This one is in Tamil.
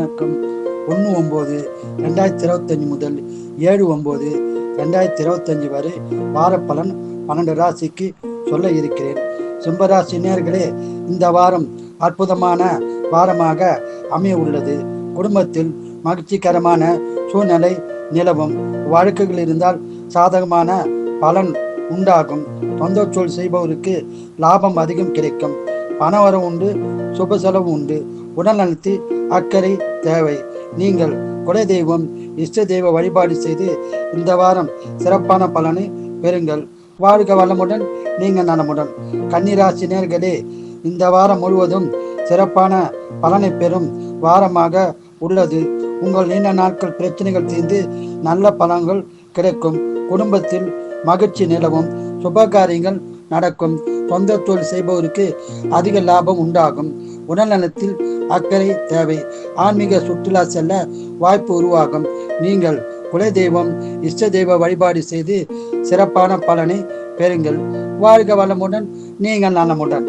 வணக்கம். ஒன்று ஒம்பது ரெண்டாயிரத்தி இருபத்தஞ்சி முதல் ஏழு ஒம்பது ரெண்டாயிரத்தி இருபத்தஞ்சி வரை வார பலன் பன்னெண்டு ராசிக்கு சொல்ல இருக்கிறேன். சிம்பராசி நேர்களே இந்த வாரம் அற்புதமான வாரமாக அமைய உள்ளது. குடும்பத்தில் மகிழ்ச்சிகரமான சூழ்நிலை நிலவும். வழக்குகள் இருந்தால் சாதகமான பலன் உண்டாகும். சொந்த சொல் செய்பவருக்கு லாபம் அதிகம் கிடைக்கும். பணவரம் உண்டு சுப செலவு உண்டு. உடல்நலத்தில் அக்கறை தேவை. நீங்கள் குலதெய்வம் இஷ்ட தெய்வ வழிபாடு செய்து இந்த வாரம் சிறப்பான பலனை பெறுங்கள். வாழ்க வளமுடன் நீங்கள் நலமுடன். கன்னிராசி நேர்களே இந்த வாரம் முழுவதும் சிறப்பான பலனை பெறும் வாரமாக உள்ளது. உங்கள் நீண்ட நாட்கள் பிரச்சனைகள் தீர்ந்து நல்ல பலன்கள் கிடைக்கும். குடும்பத்தில் மகிழ்ச்சி நிலவும். சுபகாரியங்கள் நடக்கும். சொந்த தொழில் செய்பவருக்கு அதிக லாபம் உண்டாகும். உடல்நலத்தில் அக்கறை தேவை. ஆன்மீக சுற்றுலா செல்ல வாய்ப்பு உருவாகும். நீங்கள் குலதெய்வம் இஷ்ட தெய்வ வழிபாடு செய்து சிறப்பான பலனை பெறுங்கள். வாழ்க வளமுடன் நீங்கள் நலமுடன்.